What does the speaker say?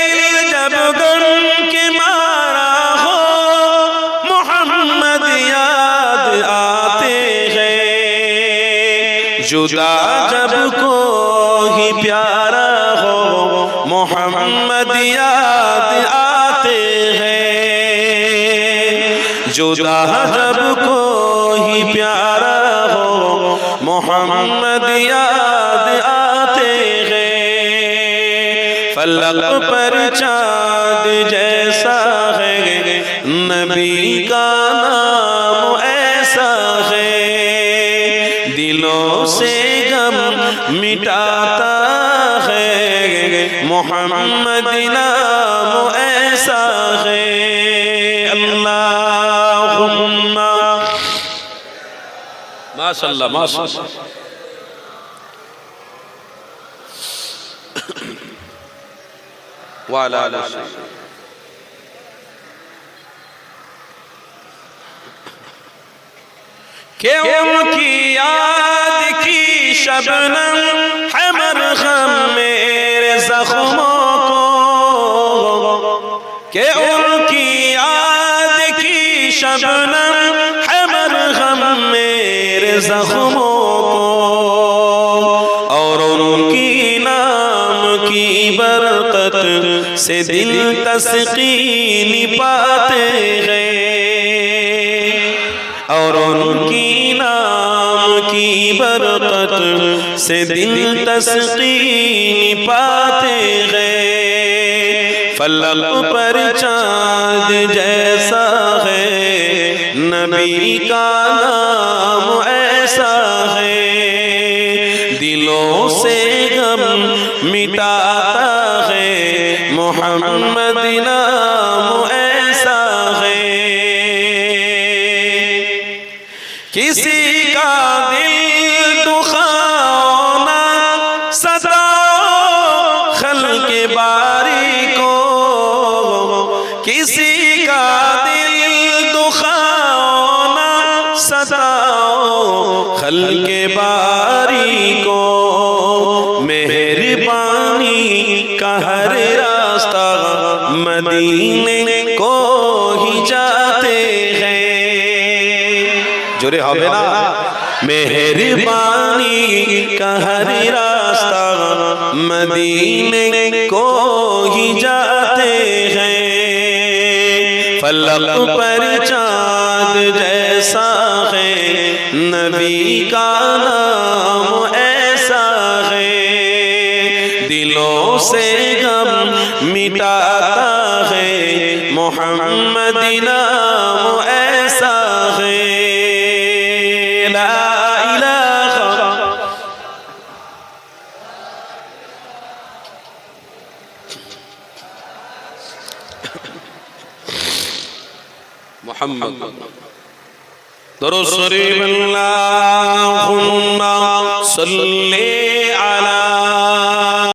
دل جب غم کے مارا ہو، محمد یاد آتے ہیں۔ جدا جب کوئی پیارا ہو، محمد یاد آتے ہیں۔ جدا جب کوئی پیارا ہو، محمد یاد ہیں فلق پر چاند جیسا ہے۔ نبی کا نام ایسا ہے۔ دلوں سے غم مٹاتا ہے۔ محمد نام ایسا ہے۔ اللہم۔ ماشاء اللہ ماشاء اللہ وعلى آل سيدنا کہ ان کی یاد کی شبنم ہے مرغم میرے زخموں کو کہ ان کی یاد کی شبنم ہے مرغم میرے زخموں برکت سے دل تسکین پاتے ہیں اور ان کی نام کی برکت سے دل تسکین پاتے ہیں۔ فلق پر چاند جیسا ہے، نبی کا نام ایسا ہے۔ محمد نام ایسا ہے کسی کا دل دکھانا سدا خلق باری کو کسی کا دل دکھانا سدا خلق باری کو مہربانی کا ہر راستہ مدینے کو ہی جاتے ہیں۔ جورے ہوئے نا مہربانی کا ہر راستہ مدینے کو ہی جاتے ہیں۔ فلق پر چاند جیسا ہے نبی کا سے غم مٹاتا ہے محمد نام ایسا ہے لا الہ محمد درست شریف اللہم صلی